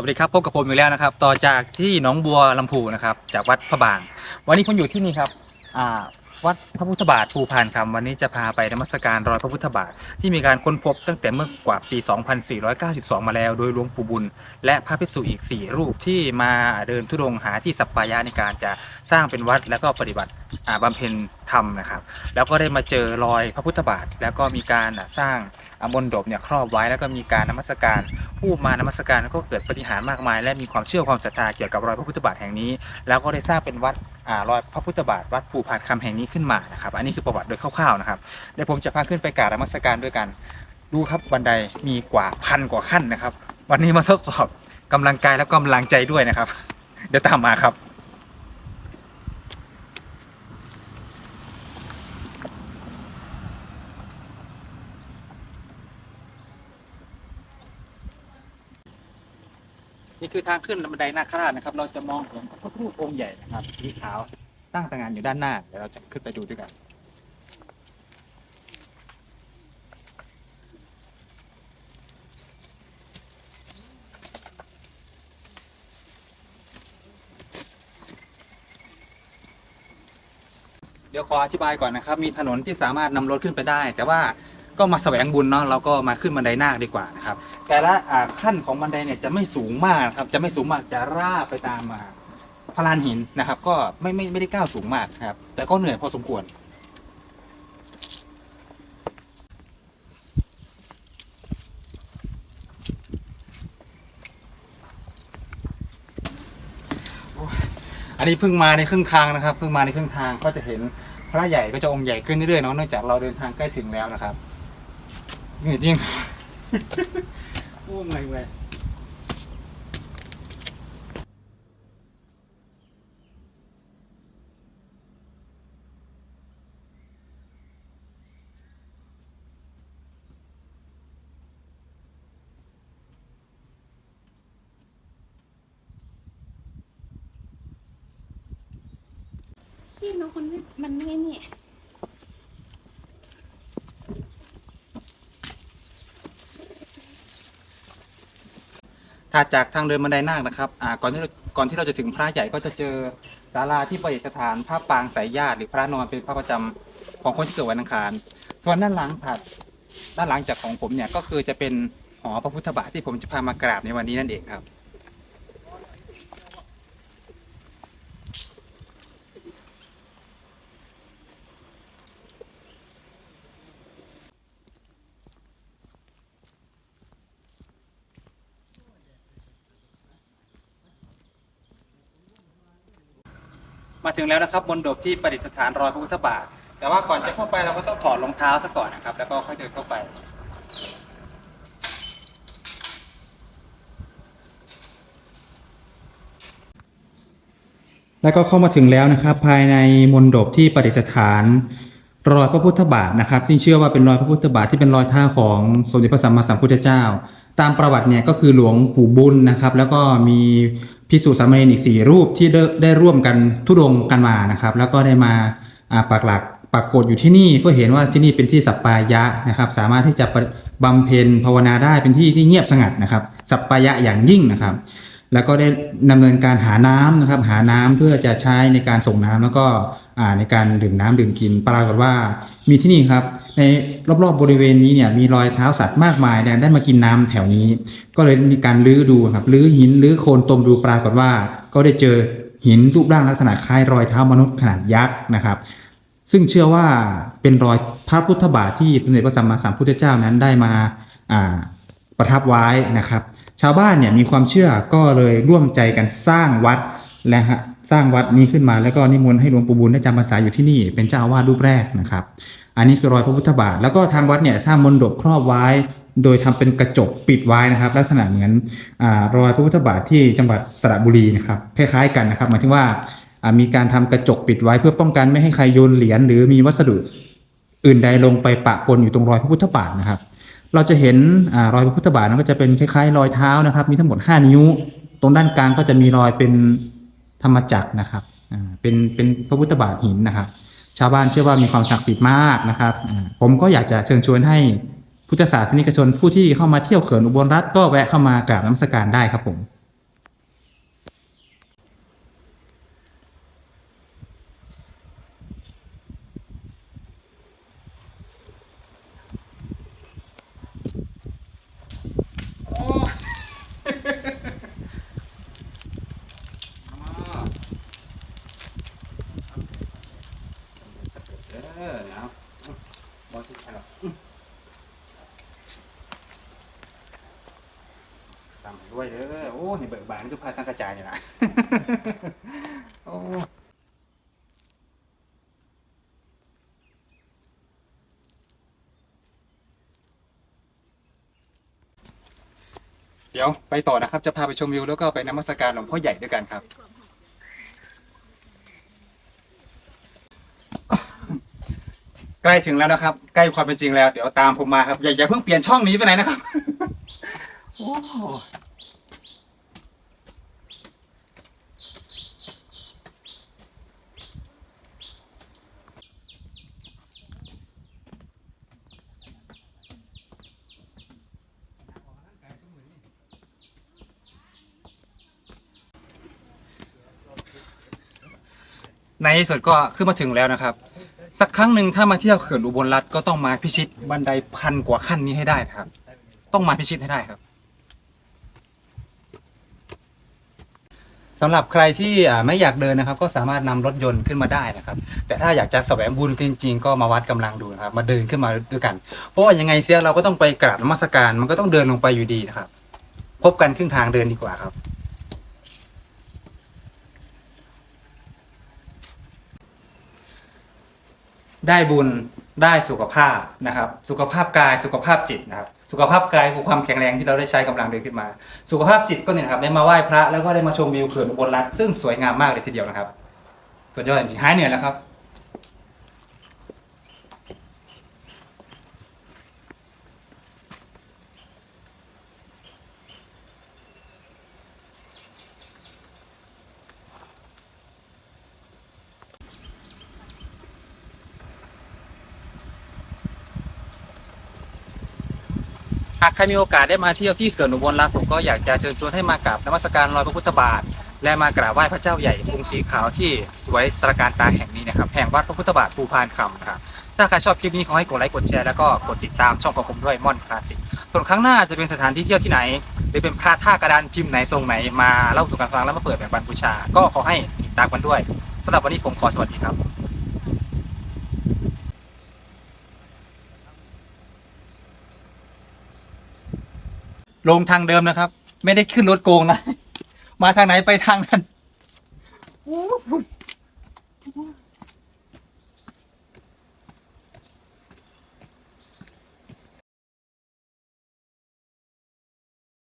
สวัสดีครับพบกับผมอีกแล้วนะครับ ต่อจากที่หนองบัวลำพูนะครับ จากวัดพระบาง วันนี้ผมอยู่ที่นี่ครับวัดพระพุทธบาทภูพานคำวันนี้จะพาไปนมัสการรอยพระพุทธบาท ที่มีการค้นพบตั้งแต่เมื่อกว่าปี 2492 มาแล้ว โดยหลวงปู่บุญ และพระภิกษุอีก 4 รูปที่มาเดินทุดงหาที่สัปปายะในการจะสร้างเป็นวัดแล้วก็ปฏิบัติอ่าบำเพ็ญธรรมนะครับ แล้วก็ได้มาเจอรอยพระพุทธบาท แล้วก็มีการสร้างอมนดบเนี่ยครอบไว้แล้วก็มีการนมัสการ ผู้มานมัสการก็เกิดปฏิหารมากมาย และมีความเชื่อความศรัทธาเกี่ยวกับรอยพระพุทธบาทแห่งนี้ แล้วก็ได้สร้างเป็นวัดอ่ารอยพระพุทธบาทวัดภูผานคำแห่งนี้ขึ้นมานะครับ อันนี้คือประวัติโดยคร่าวๆนะครับเดี๋ยวผมจะพาขึ้นไปกราบนมัสการด้วยกัน ดูครับบันไดมีกว่าพันกว่าขั้นนะครับ วันนี้มาทดสอบกำลังกายและกำลังใจด้วยนะครับ เดี๋ยวตามมาครับ นี่คือทางขึ้นบันไดนาคราชนะครับ เราจะมองเห็นพระพุทธรูปองค์ใหญ่นะครับสีขาวตั้งตระงานอยู่ด้านหน้าเดี๋ยวเราจะขึ้นไปดูด้วยกันเดี๋ยวขออธิบายก่อนนะครับ มีถนนที่สามารถนำรถขึ้นไปได้ แต่ว่าก็มาแสวงบุญเนาะเราก็มาขึ้นบันไดนาคดีกว่านะครับ แต่ละอ่าขั้นของบันไดเนี่ยจะไม่สูงมากครับ จะไม่สูงมากจะราบไปตามมาพลานหินนะครับ ก็ไม่ไม่ไม่ได้ก้าวสูงมากครับ แต่ก็เหนื่อยพอสมควร อันนี้เพิ่งมาในครึ่งทางนะครับเพิ่งมาในครึ่งทางก็จะเห็นพระใหญ่ก็จะองค์ใหญ่ขึ้นเรื่อยๆเนาะเนื่องจากเราเดินทางใกล้ถึงแล้วนะครับเหนื่อยจริง โอ้ไม่เว้ยพี่น้องคนนี้มันไม่นี่ ถ้าจากทางเดินบันไดนาคนะครับอ่าก่อนที่เราก่อนที่เราจะถึงพระใหญ่ก็จะเจอศาลาที่ประดิษฐานพระปางสายญาติหรือพระนอนเป็นพระประจำของคนที่เกิดวันอังคาร ส่วนด้านหลังถัดด้านหลังจากของผมเนี่ยก็คือจะเป็นหอพระพุทธบาทที่ผมจะพามากราบในวันนี้นั่นเองครับ มาถึงแล้วนะครับบนโดบที่ประดิษฐานรอยพระพุทธบาท แต่ว่าก่อนจะเข้าไปเราก็ต้องถอดรองเท้าซะก่อนนะครับ แล้วก็ค่อยเดินเข้าไป แล้วก็เข้ามาถึงแล้วนะครับ ภายในมณฑปที่ประดิษฐานรอยพระพุทธบาทนะครับที่เชื่อว่าเป็นรอยพระพุทธบาทที่เป็นรอยท้าของสมเด็จพระสัมมาสัมพุทธเจ้า ตามประวัติเนี่ยก็คือหลวงปู่บุญนะครับ แล้วก็มีพิสุสามเณรอีกสี่รูปที่ได้ได้ร่วมกันทุดงกันมานะครับ แล้วก็ได้มาปักหลักปักกฎอยู่ที่นี่เพื่อเห็นว่าที่นี่เป็นที่สัปปายะนะครับ สามารถที่จะบำเพ็ญภาวนาได้เป็นที่ที่เงียบสงัดนะครับ สัปปายะอย่างยิ่งนะครับ แล้วก็ได้ดำเนินการหาน้ำนะครับ หาน้ำเพื่อจะใช้ในการส่งน้ำแล้วก็ ในการดื่มน้ำดื่มกิน ปรากฏว่ามีที่นี่ครับ ในรอบๆบริเวณนี้เนี่ยมีรอยเท้าสัตว์มากมายเนี่ยได้มากินน้ำแถวนี้ ก็เลยมีการลื้อดูครับลื้อหินลื้อโคลนตมดูปรากฏว่า ก็ได้เจอหินรูปร่างลักษณะคล้ายรอยเท้ามนุษย์ขนาดยักษ์นะครับ ซึ่งเชื่อว่าเป็นรอยพระพุทธบาทที่สมเด็จพระสัมมาสัมพุทธเจ้านั้นได้มาอ่าประทับไว้นะครับ ชาวบ้านเนี่ยมีความเชื่อก็เลยร่วมใจกันสร้างวัดและฮะ สร้างวัดนี้ขึ้นมาแล้วก็นิมนต์ให้หลวงปู่บุญได้จำพรรษาอยู่ที่นี่เป็นเจ้าอาวาสรูปแรกนะครับ อันนี้คือรอยพระพุทธบาท แล้วก็ทางวัดเนี่ยสร้างมณฑปครอบไว้ โดยทำเป็นกระจกปิดไว้นะครับ ลักษณะเหมือนอรอยพระพุทธบาทที่จังหวัดสระบุรีนะครับคล้ายๆกันนะครับหมายถึงว่ามีการทำกระจกปิดไว้เพื่อป้องกันไม่ให้ใครโยนเหรียญหรือมีวัสดุอื่นใดลงไปปะปนอยู่ตรงรอยพระพุทธบาทนะครับ เราจะเห็นอรอยพระพุทธบาทนั้นก็จะเป็นคล้ายๆ รอยเท้านะครับ มีทั้งหมด 5 นิ้ว ตรงด้านกลางก็จะมีรอยเป็น ธรรมจักรนะครับเป็นเป็นพระพุทธบาทหินนะครับ ชาวบ้านเชื่อว่ามีความศักดิ์สิทธิ์มากนะครับ ผมก็อยากจะเชิญชวนให้พุทธศาสนิกชนผู้ที่เข้ามาเที่ยวเขื่อนอุบลรัฐก็แวะเข้ามากราบน้ำสการได้ครับผม ที่สลับตามด้วยเด้อโอ้นี่เบิกบานคือพาสังกระจายนี่ล่ะโอ้เดี๋ยวไปต่อนะครับ จะพาไปชมวิวแล้วก็ไปนมัสการหลวงพ่อใหญ่ด้วยกันครับ ล้ถึงแล้วนะครับ ใกล้ความเป็นจริงแล้ว เดี๋ยวตามผมมาครับอย่าอย่าเพิ่งเปลี่ยนช่องนี้ไปไหนนะครับโอ้ในที่สุดก็ขึ้นมาถึงแล้วนะครับ สักครั้งหนึ่งถ้ามาเที่ยวเขื่อนอุบลรัฐก็ต้องมาพิชิตบันไดพันกว่าขั้นนี้ให้ได้นะครับ ต้องมาพิชิตให้ได้ครับสำหรับใครที่ไม่อยากเดินนะครับ ก็สามารถนำรถยนต์ขึ้นมาได้นะครับ แต่ถ้าอยากจะแสวงบุญจริงๆ ก็มาวัดกำลังดูนะครับ มาเดินขึ้นมาด้วยกัน เพราะว่ายังไงเสียเราก็ต้องไปกราบนมัสการ มันก็ต้องเดินลงไปอยู่ดีนะครับ พบกันครึ่งทางเดินดีกว่าครับ ได้บุญได้สุขภาพนะครับ สุขภาพกายสุขภาพจิตนะครับ สุขภาพกายคือความแข็งแรงที่เราได้ใช้กำลังเดินขึ้นมา สุขภาพจิตก็เนี่ยครับได้มาไหว้พระแล้วก็ได้มาชมวิวเขื่อนอุบลรัฐซึ่งสวยงามมากเลยทีเดียวนะครับสุดยอดจริงหายเหนื่อยแล้วครับากใครมีโอกาสได้มาเที่ยวที่เขื่อนอุบลรัฐผมก็อยากจะเชิญชวนให้มากราบนมัสการรอยพระพุทธบาท และมากราบไหว้พระเจ้าใหญ่องค์สีขาวที่สวยตระการตาแห่งนี้นะครับแห่งวัดพระพุทธบาทภูพานคำครับถ้าใครชอบคลิปนี้ขอให้กดไลค์กดแชร์แล้วก็กดติดตามช่องของผมด้วยม่อนคลาสสิกส่วนครั้งหน้าจะเป็นสถานที่เที่ยวที่ไหน หรือเป็นพระท่ากระดานพิมพ์ไหนทรงไหนมาเล่าสู่กันฟังแล้วมาเปิดแบบบรรพชา ก็ขอให้ติดตามกันด้วยสำหรับวันนี้ผมขอสวัสดีครับ ลงทางเดิมนะครับ ไม่ได้ขึ้นรถโกงนะ มาทางไหนไปทางนั้น